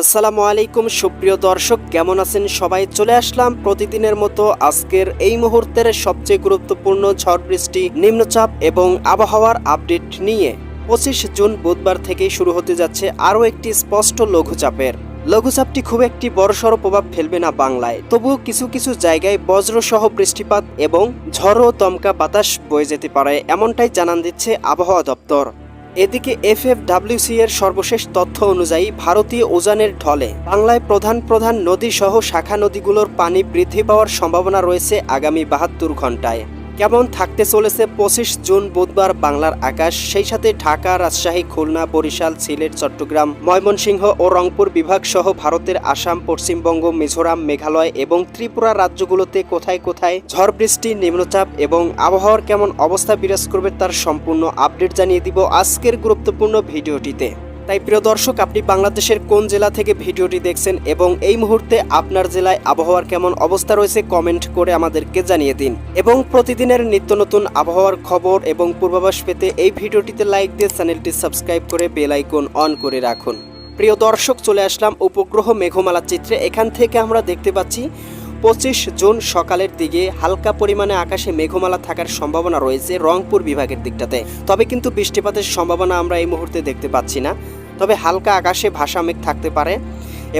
আসসালামু আলাইকুম, সুপ্রিয় দর্শক, কেমন আছেন সবাই? চলে আসলাম প্রতিদিনের মতো আজকের এই মুহূর্তের সবচেয়ে গুরুত্বপূর্ণ ঝড় বৃষ্টি, নিম্নচাপ এবং আবহাওয়ার আপডেট নিয়ে পঁচিশ জুন বুধবার থেকেই শুরু হতে যাচ্ছে আরও একটি স্পষ্ট লঘুচাপের। লঘুচাপটি খুব একটি বড়সড় প্রভাব ফেলবে না বাংলায়। তবুও কিছু কিছু জায়গায় বজ্রসহ বৃষ্টিপাত এবং ঝড় ও দমকা বাতাস বয়ে যেতে পারে, এমনটাই জানান দিচ্ছে আবহাওয়া দপ্তর। এদিকে এফএফডাব্লিউসি এর সর্বশেষ তথ্য অনুযায়ী ভারতীয় ওজানের ঢলে। বাংলায় প্রধান প্রধান নদী সহ শাখা নদীগুলোর পানি বৃদ্ধি পাওয়ার সম্ভাবনা রয়েছে আগামী বাহাত্তর ঘন্টায় কেমন থাকতে চলেছে পঁচিশ জুন বুধবার বাংলার আকাশ? সেই সাথে ঢাকা, রাজশাহী, খুলনা, বরিশাল, সিলেট, চট্টগ্রাম, ময়মনসিংহ ও রংপুর বিভাগ সহ ভারতের আসাম, পশ্চিমবঙ্গ, মিজোরাম, মেঘালয় এবং ত্রিপুরা রাজ্যগুলোতে কোথায় কোথায় ঝড় বৃষ্টি, নিম্নচাপ এবং আবহাওয়ার কেমন অবস্থা বিরাজ করবে তার সম্পূর্ণ আপডেট জানিয়ে দিব আজকের গুরুত্বপূর্ণ ভিডিওটিতে। তাই প্রিয় দর্শক, আপনি বাংলাদেশের কোন জেলা থেকে ভিডিওটি দেখছেন এবং এই মুহূর্তে আপনার জেলায় আবহাওয়ার কেমন অবস্থা রয়েছে কমেন্ট করে আমাদেরকে জানিয়ে দিন। এবং প্রতিদিনের নিত্য নতুন আবহাওয়ার খবর এবং পূর্বাভাস পেতে এই ভিডিওটিতে লাইক দিয়ে চ্যানেলটি সাবস্ক্রাইব করে বেল আইকন অন করে রাখুন। প্রিয় দর্শক, চলে আসলাম উপগ্রহ মেঘমালা চিত্রে। এখান থেকে আমরা দেখতে পাচ্ছি পঁচিশ জুন সকালের দিকে হালকা পরিমাণে আকাশে মেঘমালা থাকার সম্ভাবনা রয়েছে রংপুর বিভাগের দিকটাতে। তবে কিন্তু বৃষ্টিপাতের সম্ভাবনা আমরা এই মুহূর্তে দেখতে পাচ্ছি না। তবে হালকা আকাশে ভাসা মেঘ থাকতে পারে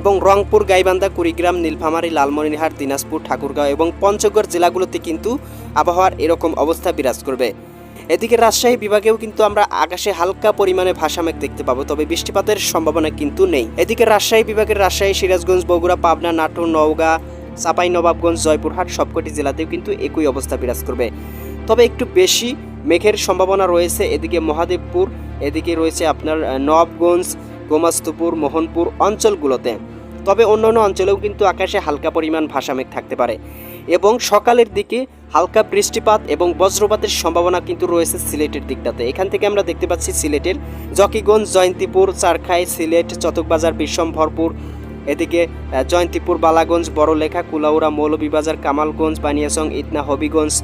এবং রংপুর, গাইবান্ধা, কুড়িগ্রাম, নীলফামারী, লালমনিরহাট, দিনাজপুর, ঠাকুরগাঁও এবং পঞ্চগড় জেলাগুলোতে কিন্তু আবহাওয়ার এরকম অবস্থা বিরাজ করবে। এদিকে রাজশাহী বিভাগেও কিন্তু আমরা আকাশে হালকা পরিমাণে ভাসা মেঘ দেখতে পাবো, তবে বৃষ্টিপাতের সম্ভাবনা কিন্তু নেই। এদিকে রাজশাহী বিভাগের রাজশাহী, সিরাজগঞ্জ, বগুড়া, পাবনা, নাটোর, নওগাঁ চাপাই নবাবগঞ্জ, জয়পুরহাট সবকটি জেলাতেও কিন্তু একই অবস্থা বিরাজ করবে। তবে একটু বেশি মেঘের সম্ভাবনা রয়েছে এদিকে মহাদেবপুর, এদিকে রয়েছে আপনার নবাবগঞ্জ, গোমাস্তুপুর, মোহনপুর অঞ্চলগুলোতে। তবে অন্যান্য অঞ্চলেও কিন্তু আকাশে হালকা পরিমাণ ভাসা মেঘ থাকতে পারে। এবং সকালের দিকে হালকা বৃষ্টিপাত এবং বজ্রপাতের সম্ভাবনা কিন্তু রয়েছে সিলেটের দিকটাতে। এখান থেকে আমরা দেখতে পাচ্ছি সিলেটের জকিগঞ্জ, জয়ন্তীপুর, চারখাই, সিলেট, চতকবাজার বিশ্বম্ভরপুর এদিকে জয়ন্তীপুর, বালাগঞ্জ, বড়লেখা কুলাউরা মৌলভীবাজার, কামালগঞ্জ বানিয়াসং ইতনা, হবিগঞ্জ।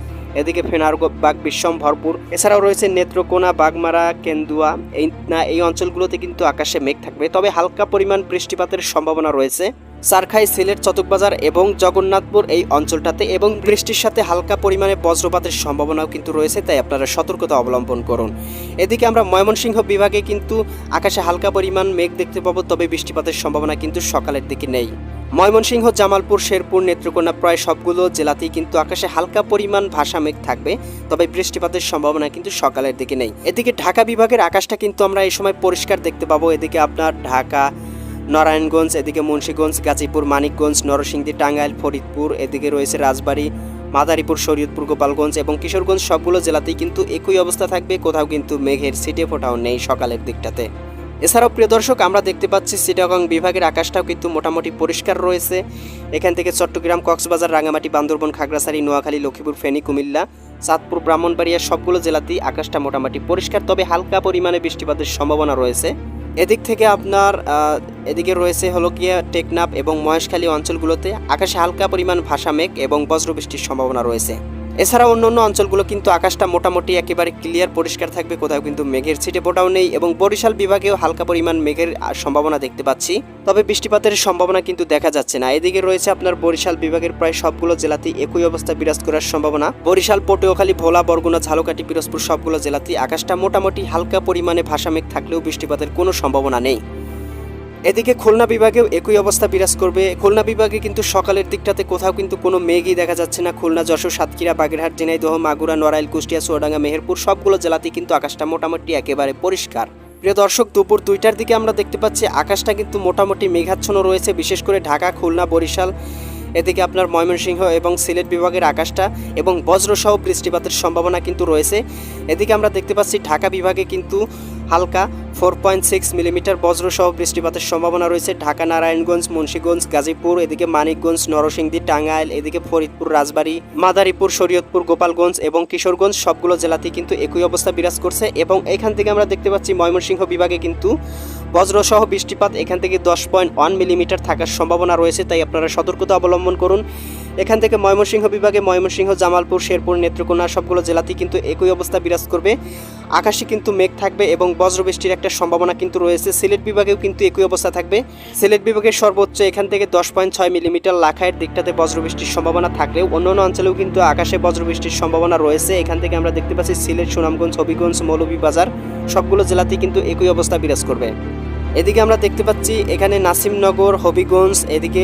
এদিকে ফেনারবাগ বিশ্বম ভরপুর। এছাড়াও রয়েছে নেত্রকোনা, বাগমারা, কেন্দুয়া। এই, না, এই অঞ্চলগুলোতে কিন্তু আকাশে মেঘ থাকবে। তবে হালকা পরিমাণ বৃষ্টিপাতের সম্ভাবনা রয়েছে। সারখাই সিলেট চতকবাজার এবং জগন্নাথপুর এই অঞ্চলটাতে এবং বৃষ্টির সাথে হালকা পরিমাণে বজ্রপাতের সম্ভাবনাও কিন্তু রয়েছে, তাই আপনারা সতর্কতা অবলম্বন করুন। এদিকে আমরা ময়মনসিংহ বিভাগে কিন্তু আকাশে হালকা পরিমাণ মেঘ দেখতে পাবো, তবে বৃষ্টিপাতের সম্ভাবনা কিন্তু সকালের দিকে নেই। ময়মনসিংহ, জামালপুর, শেরপুর, নেত্রকোনা প্রায় সবগুলো জেলাতেই কিন্তু আকাশে হালকা পরিমাণ ভাষা মেঘ থাকবে, তবে বৃষ্টিপাতের সম্ভাবনা কিন্তু সকালের দিকে নেই। এদিকে ঢাকা বিভাগের আকাশটা কিন্তু আমরা এই সময় পরিষ্কার দেখতে পাবো, এদিকে আপনার ঢাকা নারায়ণগঞ্জ, এদিকে মুন্সীগঞ্জ, গাজীপুর, মানিকগঞ্জ, নরসিংদী, টাঙ্গাইল, ফরিদপুর, এদিকে রয়েছে রাজবাড়ী, মাদারীপুর, শরীয়তপুর, গোপালগঞ্জ এবং কিশোরগঞ্জ সবগুলো জেলাতেই কিন্তু একই অবস্থা থাকবে। কোথাও কিন্তু মেঘের সিটে ফোটাও নেই সকালের দিকটাতে। এছাড়াও প্রিয় দর্শক, আমরা দেখতে পাচ্ছি চিটাগং বিভাগের আকাশটাও কিন্তু মোটামুটি পরিষ্কার রয়েছে। এখান থেকে চট্টগ্রাম, কক্সবাজার রাঙামাটি বান্দরবন, খাগড়াছড়ি, নোয়াখালী, লক্ষ্মীপুর, ফেনী, কুমিল্লা, চাঁদপুর, ব্রাহ্মণবাড়িয়া সবগুলো জেলাতেই আকাশটা মোটামুটি পরিষ্কার, তবে হালকা পরিমাণে বৃষ্টিপাতের সম্ভাবনা রয়েছে। এদিক থেকে আপনার এদিকে রয়েছে হলো টেকনাপ এবং মহেশখালী অঞ্চলগুলোতে। আকাশে হালকা পরিমাণ ভাষা মেঘ এবং বজ্রবৃষ্টির সম্ভাবনা রয়েছে। এছাড়া অন্যান্য অঞ্চলগুলো কিন্তু আকাশটা মোটামুটি একেবারে ক্লিয়ার পরিষ্কার থাকবে, কোথাও কিন্তু মেঘের ছিটে ফোটাও নেই এবং বরিশাল বিভাগেও হালকা পরিমাণ মেঘের সম্ভাবনা দেখতে পাচ্ছি। তবে বৃষ্টিপাতের সম্ভাবনা কিন্তু দেখা যাচ্ছে না। এদিকে রয়েছে আপনার বরিশাল বিভাগের প্রায় সবগুলো জেলাতেই একই অবস্থা বিরাজ করার সম্ভাবনা। বরিশাল, পটুয়াখালী, ভোলা, বরগুনা, ঝালকাঠি, পিরোজপুর সবগুলো জেলাতেই আকাশটা মোটামুটি হালকা পরিমাণে ভাসা মেঘ থাকলেও বৃষ্টিপাতের কোনো সম্ভাবনা নেই। এদিকে খুলনা বিভাগেও একই অবস্থা বিরাজ করবে। খুলনা বিভাগে কিন্তু সকালের দিকটাতে কোথাও কিন্তু কোনো মেঘই দেখা যাচ্ছে না। খুলনা, যশোর, সাতক্ষীরা, বাগেরহাট, ঝিনাইদহ, মাগুরা, নড়াইল, কুষ্টিয়া, চুয়াডাঙ্গা, মেহেরপুর সবগুলো জেলাতেই কিন্তু আকাশটা মোটামুটি একেবারে পরিষ্কার। প্রিয় দর্শক, দুপুর দুইটার দিকে আমরা দেখতে পাচ্ছি আকাশটা কিন্তু মোটামুটি মেঘাচ্ছন্ন রয়েছে, বিশেষ করে ঢাকা, খুলনা, বরিশাল, এদিকে আপনার ময়মনসিংহ এবং সিলেট বিভাগের আকাশটা এবং বজ্রসহ বৃষ্টিপাতের সম্ভাবনা কিন্তু রয়েছে। এদিকে আমরা দেখতে পাচ্ছি ঢাকা বিভাগে কিন্তু হালকা ফোর পয়েন্ট সিক্স মিলিমিটার বজ্রসহ বৃষ্টিপাতের সম্ভাবনা রয়েছে। ঢাকা, নারায়ণগঞ্জ, মুন্সীগঞ্জ, গাজীপুর, এদিকে মানিকগঞ্জ, নরসিংদী, টাঙ্গাইল, এদিকে ফরিদপুর, রাজবাড়ী, মাদারীপুর, শরীয়তপুর, গোপালগঞ্জ এবং কিশোরগঞ্জ সবগুলো জেলাতেই কিন্তু একই অবস্থা বিরাজ করছে এবং এখান থেকে আমরা দেখতে পাচ্ছি ময়মনসিংহ বিভাগে কিন্তু বজ্রসহ বৃষ্টিপাত এখান থেকে দশ পয়েন্ট ওয়ান মিলিমিটার থাকার সম্ভাবনা রয়েছে, তাই আপনারা সতর্কতা অবলম্বন করুন। এখান থেকে ময়মনসিংহ বিভাগে ময়মনসিংহ, জামালপুর, শেরপুর, নেত্রকোনা সবগুলো জেলাতেই কিন্তু একই অবস্থা বিরাজ করবে। আকাশে কিন্তু মেঘ থাকবে এবং বজ্রবৃষ্টির একটা সম্ভাবনা কিন্তু রয়েছে। সিলেট বিভাগেও কিন্তু একই অবস্থা থাকবে। সিলেট বিভাগের সর্বোচ্চ এখান থেকে দশ পয়েন্ট ছয় মিলিমিটার লাখায়ের দিকটাতে বজ্রবৃষ্টির সম্ভাবনা থাকলেও অন্যান্য অঞ্চলেও কিন্তু আকাশে বজ্রবৃষ্টির সম্ভাবনা রয়েছে। এখান থেকে আমরা দেখতে পাচ্ছি সিলেট, সুনামগঞ্জ, হবিগঞ্জ, মৌলভীবাজার সবগুলো জেলাতেই কিন্তু একই অবস্থা বিরাজ করবে। এদিকে আমরা দেখতে পাচ্ছি এখানে নাসিমনগর, হবিগঞ্জ, এদিকে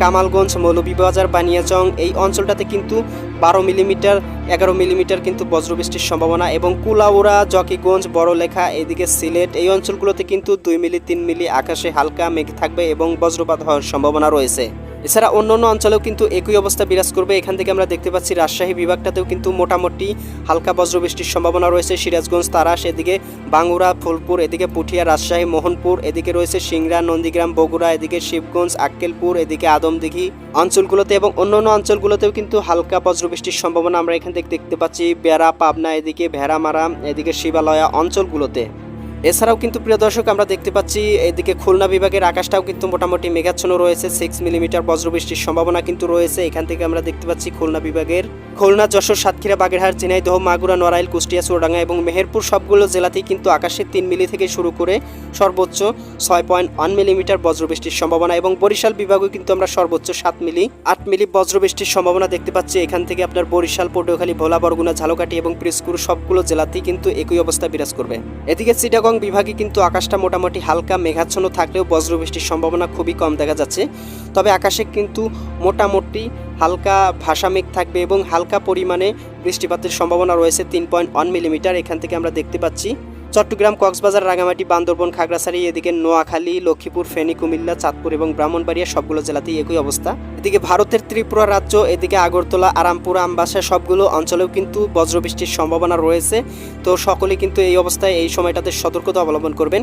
কামালগঞ্জ, মৌলভীবাজার, বানিয়াচং, এই অঞ্চলটাতে কিন্তু বারো মিলিমিটার, এগারো মিলিমিটার কিন্তু বজ্রবৃষ্টির সম্ভাবনা এবং কুলাউরা জকিগঞ্জ, বড়লেখা, এদিকে সিলেট, এই অঞ্চলগুলোতে কিন্তু দুই মিলি, তিন মিলি আকাশে হালকা মেঘ থাকবে এবং বজ্রপাত হওয়ার সম্ভাবনা রয়েছে। এছাড়া অন্যান্য অঞ্চলেও কিন্তু একই অবস্থা বিরাজ করবে। এখান থেকে আমরা দেখতে পাচ্ছি রাজশাহী বিভাগটাতেও কিন্তু মোটামুটি হালকা বজ্রবৃষ্টির সম্ভাবনা রয়েছে। সিরাজগঞ্জ, তারাস, এদিকে বাঙ্গুরা ফুলপুর, এদিকে পুঠিয়া, রাজশাহী, মোহনপুর, এদিকে রয়েছে সিংড়া, নন্দীগ্রাম, বগুড়া, এদিকে শিবগঞ্জ, আক্কেলপুর, এদিকে আদমদিঘি অঞ্চলগুলোতে এবং অন্যান্য অঞ্চলগুলোতেও কিন্তু হালকা বজ্রবৃষ্টির সম্ভাবনা আমরা এখান থেকে দেখতে পাচ্ছি। বেড়া, পাবনা, এদিকে ভেড়ামারা, এদিকে শিবালয়া অঞ্চলগুলোতে। এছাড়াও কিন্তু প্রিয় দর্শক, আমরা দেখতে পাচ্ছি এদিকে খুলনা বিভাগের আকাশটাও কিন্তু মোটামুটি মেঘাচ্ছন্ন রয়েছে সিক্স মিলিমিটার বজ্রবৃষ্টির সম্ভাবনা কিন্তু রয়েছে। এখান থেকে আমরা দেখতে পাচ্ছি খুলনা বিভাগের খুলনা, যশোর, সাতক্ষীরা, বাগেরহাট, ঝিনাইদহ, মাগুরা, নড়াইল, কুষ্টিয়া, চুয়াডাঙ্গা এবং মেহেরপুর সবগুলো জেলাতেই কিন্তু আকাশে তিন মিলি থেকে শুরু করে সর্বোচ্চ ছয় পয়েন্ট ওয়ান মিলিমিটার বজ্রবৃষ্টির সম্ভাবনা এবং বরিশাল বিভাগেও কিন্তু আমরা সর্বোচ্চ সাত মিলি, আট মিলি বজ্রবৃষ্টির সম্ভাবনা দেখতে পাচ্ছি। এখান থেকে আপনার বরিশাল, পটুয়াখালী, ভোলা, বরগুনা, ঝালকাঠি এবং পিরোজপুর সবগুলো জেলাতেই কিন্তু একই অবস্থা বিরাজ করবে। এদিকে চিটাগং বিভাগে কিন্তু আকাশটা মোটামুটি হালকা মেঘাচ্ছন্ন থাকলেও বজ্রবৃষ্টির সম্ভাবনা খুবই কম দেখা যাচ্ছে। তবে আকাশে কিন্তু মোটামুটি হালকা ভাষা মেঘ থাকবে এবং হালকা পরিমাণে বৃষ্টিপাতের সম্ভাবনা রয়েছে তিন পয়েন্ট ওয়ান মিলিমিটার। এখান থেকে আমরা দেখতে পাচ্ছি চট্টগ্রাম, কক্সবাজার রাঙামাটি বান্দরবন, খাগড়াছড়ি, এদিকে নোয়াখালী, লক্ষ্মীপুর, ফেনী, কুমিল্লা, চাঁদপুর এবং ব্রাহ্মণবাড়িয়া সবগুলো জেলাতেই একই অবস্থা। এদিকে ভারতের ত্রিপুরা রাজ্য, এদিকে আগরতলা, আরামপুর, আমবাসা, সবগুলো অঞ্চলেও কিন্তু বজ্রবৃষ্টির সম্ভাবনা রয়েছে। তো সকলে কিন্তু এই অবস্থায় এই সময়টাতে সতর্কতা অবলম্বন করবেন।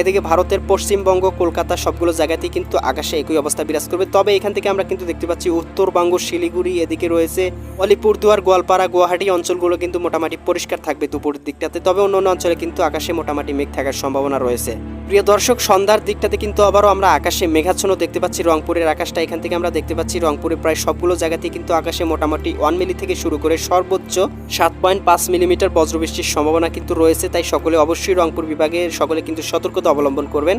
এদিকে ভারতের পশ্চিমবঙ্গ, কলকাতা, সবগুলো জায়গাতেই কিন্তু আকাশে একই অবস্থা বিরাজ করবে। তবে এখান থেকে আমরা কিন্তু দেখতে পাচ্ছি উত্তরবঙ্গ, শিলিগুড়ি, এদিকে রয়েছে অলিপুরদুয়ার, গোয়ালপাড়া, গুয়াহাটি অঞ্চলগুলো কিন্তু মোটামুটি পরিষ্কার থাকবে দুপুরের দিকটাতে। তবে অন্যান্য অঞ্চলে কিন্তু আকাশে মোটামুটি মেঘ থাকার সম্ভাবনা রয়েছে। প্রিয় দর্শক, সন্ধ্যার দিকটাতে কিন্তু আবারও আমরা আকাশে মেঘাচ্ছন্ন দেখতে পাচ্ছি। রংপুরের আকাশটা এখান থেকে আমরা দেখতে পাচ্ছি রংপুরে প্রায় সবগুলো জায়গাতেই কিন্তু আকাশে মোটামুটি ওয়ান মিলি থেকে শুরু করে সর্বোচ্চ সাত পয়েন্ট পাঁচ মিলিমিটার বজ্রবৃষ্টির সম্ভাবনা কিন্তু রয়েছে। তাই সকলে অবশ্যই রংপুর বিভাগে সকলে কিন্তু সতর্কতা অবলম্বন করবেন।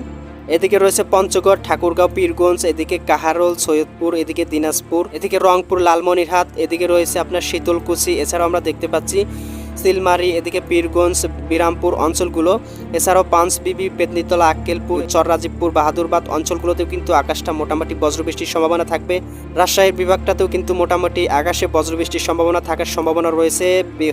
এদিকে রয়েছে পঞ্চগড়, ঠাকুরগাঁও, পীরগঞ্জ, এদিকে কাহারোল, সৈয়দপুর, এদিকে দিনাজপুর, এদিকে রংপুর, লালমনিরহাট, এদিকে রয়েছে আপনার শীতলকুচি। এছাড়াও আমরা দেখতে পাচ্ছি সিলমারি, এদিকে পীরগঞ্জ, বিরামপুর অঞ্চলগুলো, এছাড়াও পাঁচবিবি পেতনিতলা, আক্কেলপুর, চররাজীবপুর, বাহাদুরবাদ অঞ্চলগুলোতেও কিন্তু আকাশটা মোটামুটি বজ্রবৃষ্টির সম্ভাবনা থাকবে। রাজশাহীর বিভাগটাতেও কিন্তু মোটামুটি আকাশে বজ্রবৃষ্টির সম্ভাবনা থাকার সম্ভাবনা রয়েছে।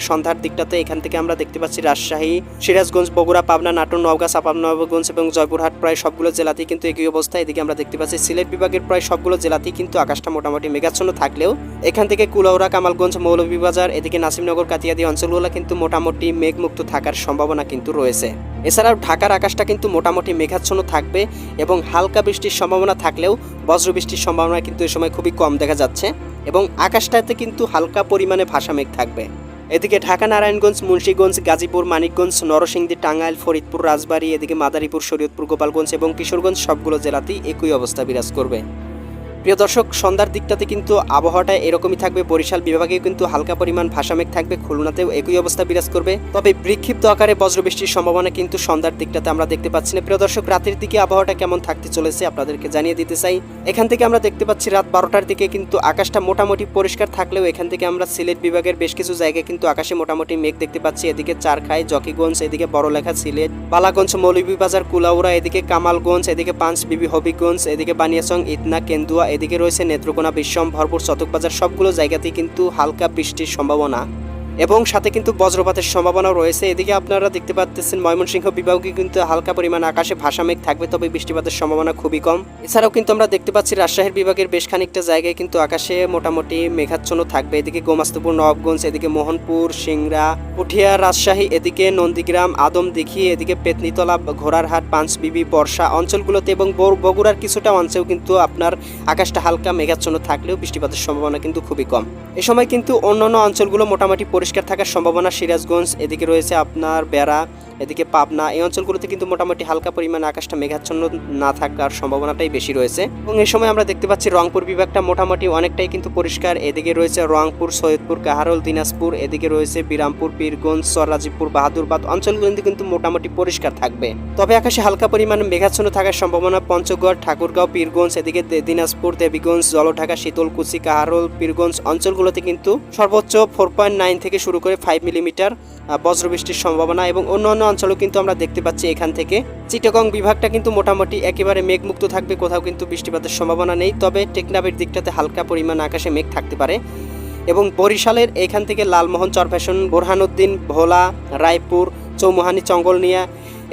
সন্ধ্যার দিকটাতে এখান থেকে আমরা দেখতে পাচ্ছি রাজশাহী, সিরাজগঞ্জ, বগুড়া, পাবনা, নাটোর, নওগাঁ চাপানগঞ্জ এবং জয়পুরহাট প্রায় সবগুলো জেলাতেই কিন্তু একই অবস্থা। এদিকে আমরা দেখতে পাচ্ছি সিলেট বিভাগের প্রায় সবগুলো জেলাতেই কিন্তু আকাশটা মোটামুটি মেঘাচ্ছন্ন থাকলেও এখান থেকে কুলাউড়া, কামালগঞ্জ, মৌলভীবাজার, এদিকে নাসিমনগর কাতিয়াদি অঞ্চলগুলো কিন্তু মোটামুটি মেঘমুক্ত থাকার সম্ভাবনা কিন্তু রয়েছে। এছাড়াও ঢাকার আকাশটা কিন্তু মোটামুটি মেঘাচ্ছন্ন থাকবে এবং হালকা বৃষ্টির সম্ভাবনা থাকলেও বজ্রবৃষ্টির সম্ভাবনা কিন্তু এ সময় খুবই কম দেখা যাচ্ছে এবং আকাশটাতে কিন্তু হালকা পরিমাণে ভাষা মেঘ থাকবে। এদিকে ঢাকা নারায়ণগঞ্জ, মুন্সীগঞ্জ, গাজীপুর, মানিকগঞ্জ, নরসিংদী, টাঙ্গাইল, ফরিদপুর, রাজবাড়ী, এদিকে মাদারীপুর, শরীয়তপুর, গোপালগঞ্জ এবং কিশোরগঞ্জ সবগুলো জেলাতেই একই অবস্থা বিরাজ করবে। প্রিয় দর্শক, সন্ধ্যার দিকটাতে কিন্তু আবহাওয়াটা এরকমই থাকবে। বরিশাল বিভাগে কিন্তু হালকা পরিমাণ ভাষামেঘ থাকবে, খুলনাতেও একই অবস্থা বিরাজ করবে। তবে বিক্ষিপ্ত আকারে বজ্রবৃষ্টির সম্ভাবনা কিন্তু সন্ধ্যার দিকটাতে আমরা দেখতে পাচ্ছি না। প্রিয় দর্শক, রাতের দিকে আবহাওয়াটা কেমন থাকতে চলেছে আপনাদেরকে জানিয়ে দিতে চাই। এখান থেকে আমরা দেখতে পাচ্ছি রাত বারোটার দিকে কিন্তু আকাশটা মোটামুটি পরিষ্কার থাকলেও এখান থেকে আমরা সিলেট বিভাগের বেশ কিছু জায়গায় কিন্তু আকাশে মোটামুটি মেঘ দেখতে পাচ্ছি। এদিকে চারখাই, জকিগঞ্জ, এদিকে বড়লেখা, সিলেট, বালাগঞ্জ, মৌলভীবাজার, কুলাউড়া, এদিকে কামালগঞ্জ, এদিকে পাঁচ বিবি হবিগঞ্জ, এদিকে বানিয়াচং, ইতনা, কেন্দুয়া এদিকে রয়েছে নেত্রকোনা বিশ্বম ভরপুর চতকবাজার সবগুলো জায়গাতেই কিন্তু হালকা বৃষ্টির সম্ভাবনা। এবং সাথে কিন্তু বজ্রপাতের সম্ভাবনাও রয়েছে। এদিকে আপনারা দেখতে পাচ্ছেন, ময়মনসিংহ বিভাগে কিন্তু হালকা পরিমাণ আকাশে ভাষা মেঘ থাকবে, তবে বৃষ্টিপাতের সম্ভাবনা খুবই কম। এছাড়াও কিন্তু আমরা দেখতে পাচ্ছি, রাজশাহীর বিভাগের বেশ খানিকটা জায়গায় কিন্তু আকাশে মোটামুটি মেঘাচ্ছন্ন থাকবে। এদিকে গোমাস্তুপুর নবাবগঞ্জ এদিকে মোহনপুর, সিংড়া, পুঠিয়া, রাজশাহী, এদিকে নন্দীগ্রাম আদম আদমদিঘি, এদিকে পেতনিতলা, ঘোড়ারহাট পাঁচবিবি বর্ষা অঞ্চলগুলোতে এবং বগুড়ার কিছুটা অঞ্চলেও কিন্তু আপনার আকাশটা হালকা মেঘাচ্ছন্ন থাকলেও বৃষ্টিপাতের সম্ভাবনা কিন্তু খুবই কম। এ সময় কিন্তু অন্যান্য অঞ্চলগুলো মোটামুটি পরিষ্কার থাকার সম্ভাবনা সিরাজগঞ্জ, এদিকে রয়েছে আপনার বেড়া, এদিকে পাবনা। এই অঞ্চলগুলোতে কিন্তু মোটামুটি হালকা পরিমাণে আকাশটা মেঘাচ্ছন্ন না থাকার সম্ভাবনাটাই বেশি রয়েছে। এবং এই সময় আমরা দেখতে পাচ্ছি রংপুর বিভাগটা মোটামুটি অনেকটাই কিন্তু পরিষ্কার। এদিকে রয়েছে রংপুর, সৈয়দপুর, কাহারোল, দিনাজপুর, এদিকে রয়েছে বিরামপুর, পীরগঞ্জ সরাজিপুর বাহাদুরবাদ। অঞ্চলগুলো কিন্তু মোটামুটি পরিষ্কার থাকবে। তবে আকাশে হালকা পরিমাণে মেঘাচ্ছন্ন থাকার সম্ভাবনা পঞ্চগড়, ঠাকুরগাঁও, পীরগঞ্জ, এদিকে দিনাজপুর, দেবীগঞ্জ, জলঢাকা, শীতলকুচি, কাহারোল, পীরগঞ্জ অঞ্চলগুলোতে কিন্তু সর্বোচ্চ ফোর পয়েন্ট নাইন থেকে শুরু করে ফাইভ মিলিমিটার বজ্রবৃষ্টির সম্ভাবনা এবং অন্যান্য অঞ্চলও কিন্তু আমরা দেখতে পাচ্ছি এখান থেকে। চিটাগং বিভাগটা কিন্তু মোটামুটি একেবারে মেঘমুক্ত থাকবে, কোথাও কিন্তু বৃষ্টিপাতের সম্ভাবনা নেই, তবে টেকনাবের দিকটাতে হালকা পরিমাণ আকাশে মেঘ থাকতে পারে। এবং বরিশালের এখান থেকে লালমোহন, চরফ্যাশন, বোরহানুদ্দিন, ভোলা, রায়পুর, চৌমুহানি, চঙ্গলনিয়া,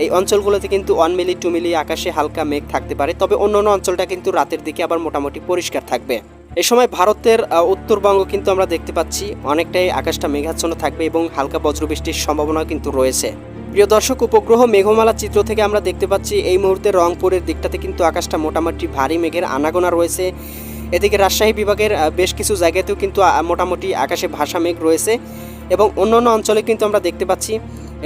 এই অঞ্চলগুলোতে কিন্তু ওয়ান মিলি টু মিলি আকাশে হালকা মেঘ থাকতে পারে। তবে অন্যান্য অঞ্চলটা কিন্তু রাতের দিকে আবার মোটামুটি পরিষ্কার থাকবে। এই সময় ভারতের উত্তরবঙ্গ কিন্তু আমরা দেখতে পাচ্ছি অনেকটাই আকাশটা মেঘাচ্ছন্ন থাকবে এবং হালকা বজ্রবৃষ্টির সম্ভাবনা কিন্তু রয়েছে। প্রিয় দর্শক, উপগ্রহ মেঘমালা চিত্র থেকে আমরা দেখতে পাচ্ছি এই মুহূর্তে রংপুরের দিকটাতে কিন্তু আকাশটা মোটামুটি ভারী মেঘের আনাগোনা রয়েছে। এদিকে রাজশাহী বিভাগের বেশ কিছু জায়গাতেও কিন্তু মোটামুটি আকাশে ভাসা মেঘ রয়েছে এবং অন্যান্য অঞ্চলে কিন্তু আমরা দেখতে পাচ্ছি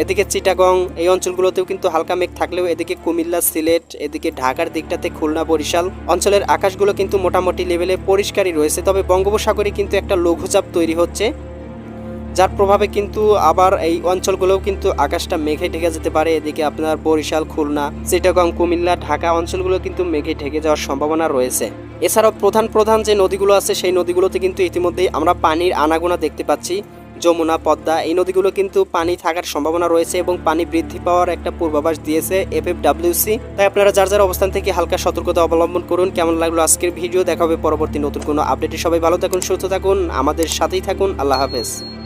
এদিকে চিটাগং, এই অঞ্চলগুলোতেও কিন্তু হালকা মেঘ থাকলেও এদিকে কুমিল্লা, সিলেট, এদিকে ঢাকার দিকটাতে খুলনা, বরিশাল। অঞ্চলের আকাশগুলো কিন্তু মোটামুটি লেভেলে পরিষ্কারই রয়েছে, তবে বঙ্গোপসাগরে কিন্তু একটা লঘুচাপ তৈরি হচ্ছে, যার প্রভাবে কিন্তু আবার এই অঞ্চলগুলোও কিন্তু আকাশটা মেঘে ঢেকে যেতে পারে। এদিকে আপনার বরিশাল, খুলনা, চিটাগং, কুমিল্লা, ঢাকা অঞ্চলগুলো কিন্তু মেঘে ঢেকে যাওয়ার সম্ভাবনা রয়েছে। এছাড়াও প্রধান প্রধান যে নদীগুলো আছে, সেই নদীগুলোতে কিন্তু ইতিমধ্যেই আমরা পানির আনাগোনা দেখতে পাচ্ছি। যমুনা, পদ্মা, এই নদীগুলো কিন্তু পানি থাকার সম্ভাবনা রয়েছে এবং পানি বৃদ্ধি পাওয়ার একটা পূর্বাভাস দিয়েছে এফ এফ তাই আপনারা যার যার অবস্থান থেকে হালকা সতর্কতা অবলম্বন করুন। কেমন লাগল আজকের ভিডিও? দেখা হবে পরবর্তী নতুন কোনো আপডেটে। সবাই ভালো থাকুন, সুস্থ থাকুন, আমাদের সাথেই থাকুন। আল্লাহ হাফেজ।